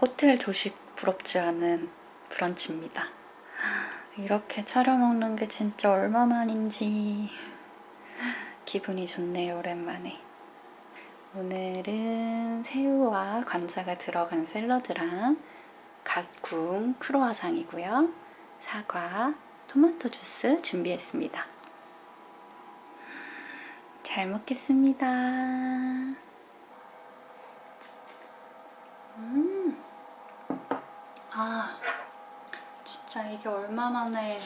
호텔 조식 부럽지 않은 브런치입니다. 이렇게 차려 먹는 게 진짜 얼마만인지 기분이 좋네요, 오랜만에. 오늘은 새우와 관자가 들어간 샐러드랑 갓 구운 크로아상이고요. 사과, 토마토 주스 준비했습니다. 잘 먹겠습니다. 아, 진짜 이게 얼마만에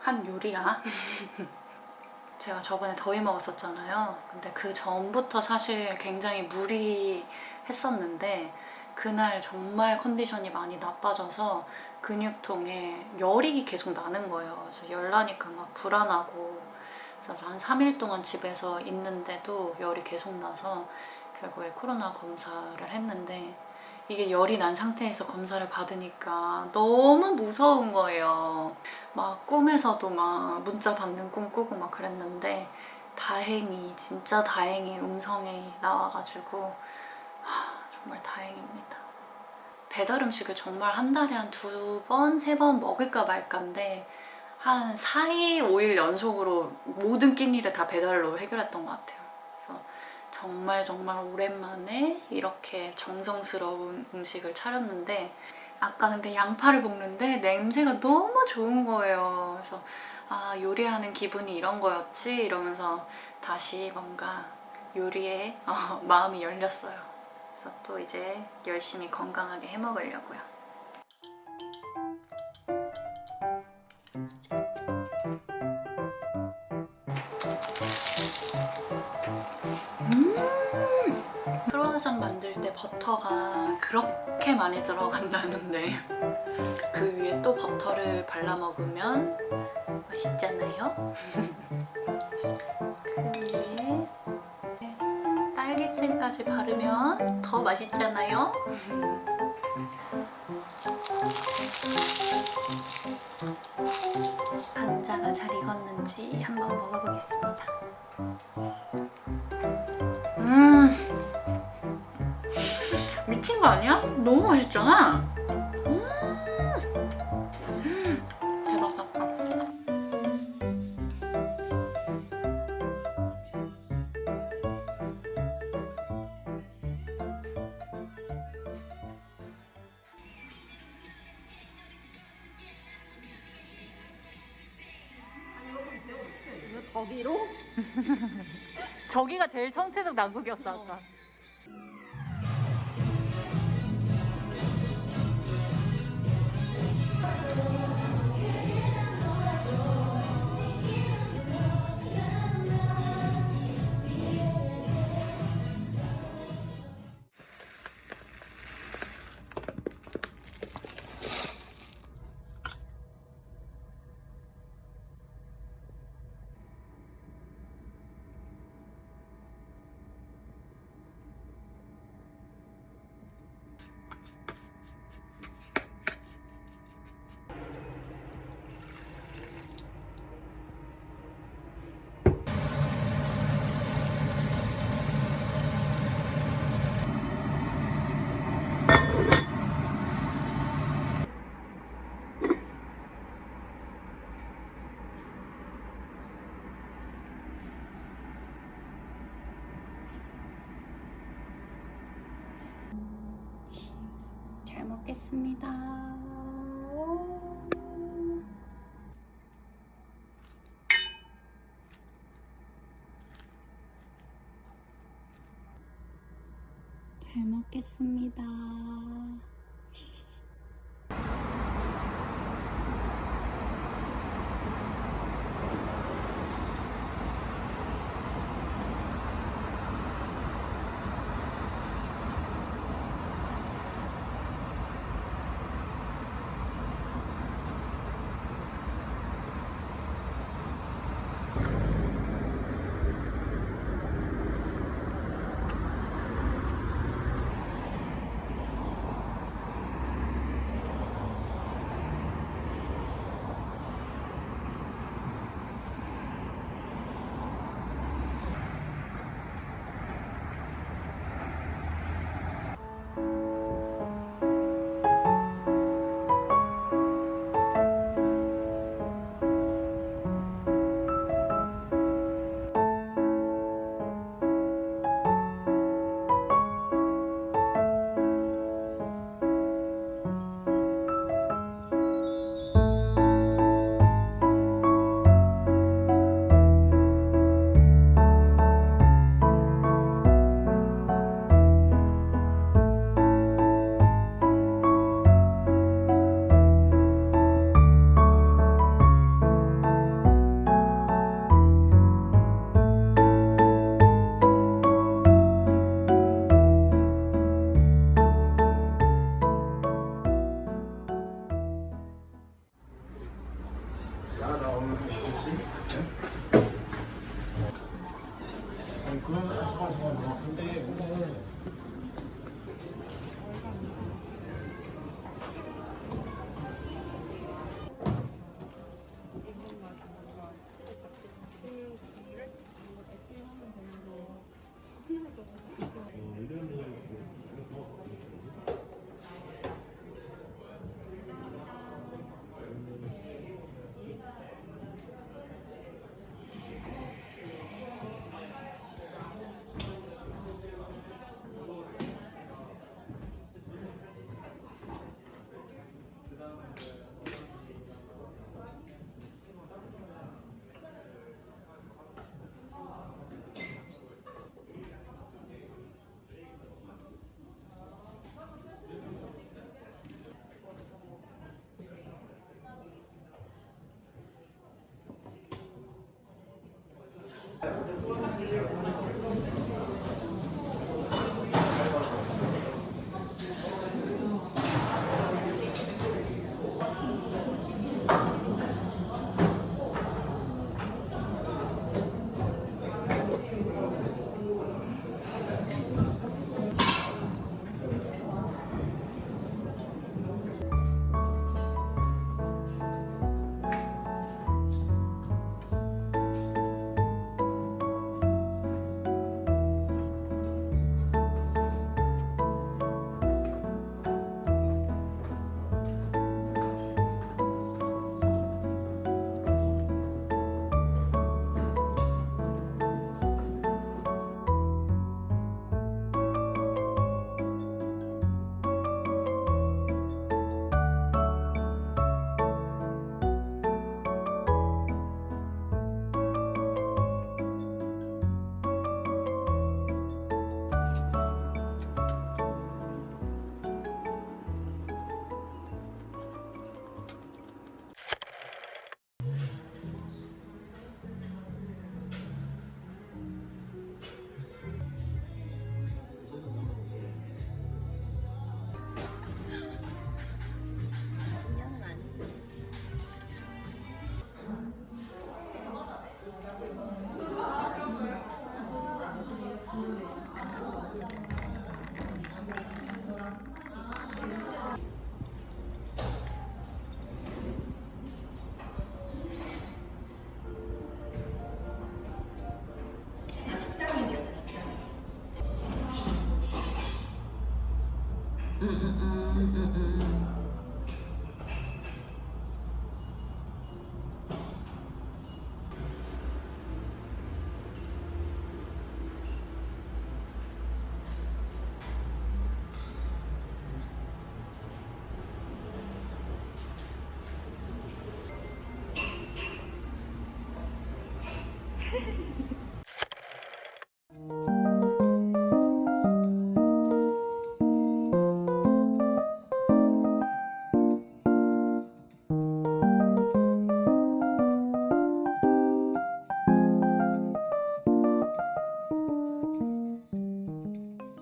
한 요리야? 제가 저번에 더위 먹었었잖아요. 근데 그 전부터 사실 굉장히 무리했었는데 그날 정말 컨디션이 많이 나빠져서 근육통에 열이 계속 나는 거예요. 그래서 열 나니까 막 불안하고 그래서 한 3일 동안 집에서 있는데도 열이 계속 나서 결국에 코로나 검사를 했는데 이게 열이 난 상태에서 검사를 받으니까 너무 무서운 거예요. 막 꿈에서도 막 문자 받는 꿈 꾸고 막 그랬는데 다행히 진짜 다행히 음성이 나와가지고 하, 정말 다행입니다. 배달 음식을 정말 한 달에 한 두 번, 세 번 먹을까 말까인데 한 4일, 5일 연속으로 모든 끼니를 다 배달로 해결했던 것 같아요. 정말 정말 오랜만에 이렇게 정성스러운 음식을 차렸는데 아까 근데 양파를 볶는데 냄새가 너무 좋은 거예요. 그래서 아 요리하는 기분이 이런 거였지 이러면서 다시 뭔가 요리에 어, 마음이 열렸어요. 그래서 또 이제 열심히 건강하게 해 먹으려고요. 그렇게 많이 들어간다는데 그 위에 또 버터를 발라 먹으면 맛있잖아요. 그 위에 딸기잼까지 바르면 더 맛있잖아요. 간자가 잘 익었는지 한번 먹어보겠습니다. 맛있잖아. 음. 거기로? 저기가 제일 청체적 난국이었어 아까. 먹겠습니다.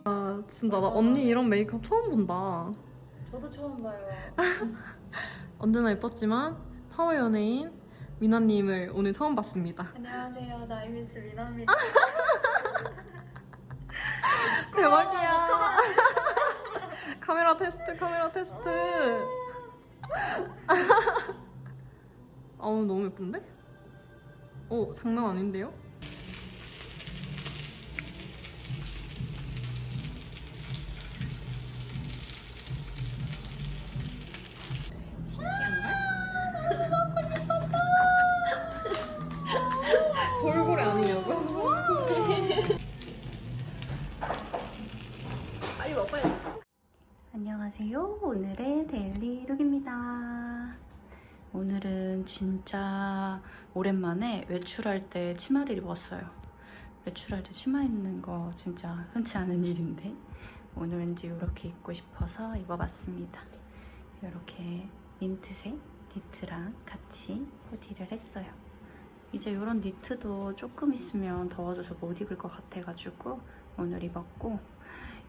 아 진짜 나 언니 이런 메이크업 처음 본다. 저도 처음 봐요. 언제나 예뻤지만 파워 연예인 미나님을 오늘 처음 봤습니다. 안녕하세요. 나이미스 미나입니다. 대박이야. 카메라 테스트, 카메라 테스트. 아우 너무 예쁜데? 오 장난 아닌데요? 오랜만에 외출할 때 치마를 입었어요. 외출할 때 치마 입는 거 진짜 흔치 않은 일인데 오늘 왠지 이렇게 입고 싶어서 입어봤습니다. 이렇게 민트색 니트랑 같이 코디를 했어요. 이제 이런 니트도 조금 있으면 더워져서 못 입을 것 같아가지고 오늘 입었고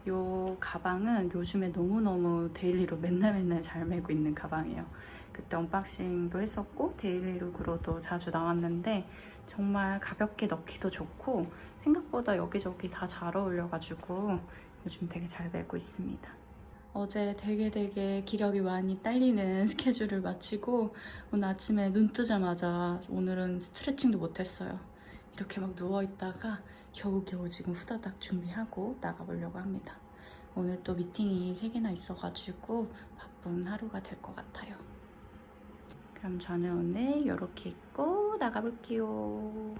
이 가방은 요즘에 너무너무 데일리로 맨날 맨날 잘 메고 있는 가방이에요. 그때 언박싱도 했었고 데일리룩으로도 자주 나왔는데 정말 가볍게 넣기도 좋고 생각보다 여기저기 다 잘 어울려가지고 요즘 되게 잘 메고 있습니다. 어제 되게 되게 기력이 많이 딸리는 스케줄을 마치고 오늘 아침에 눈 뜨자마자 오늘은 스트레칭도 못했어요. 이렇게 막 누워있다가 겨우겨우 지금 후다닥 준비하고 나가보려고 합니다. 오늘 또 미팅이 3개나 있어가지고 바쁜 하루가 될 것 같아요. 그럼 저는 오늘 이렇게 입고 나가볼게요.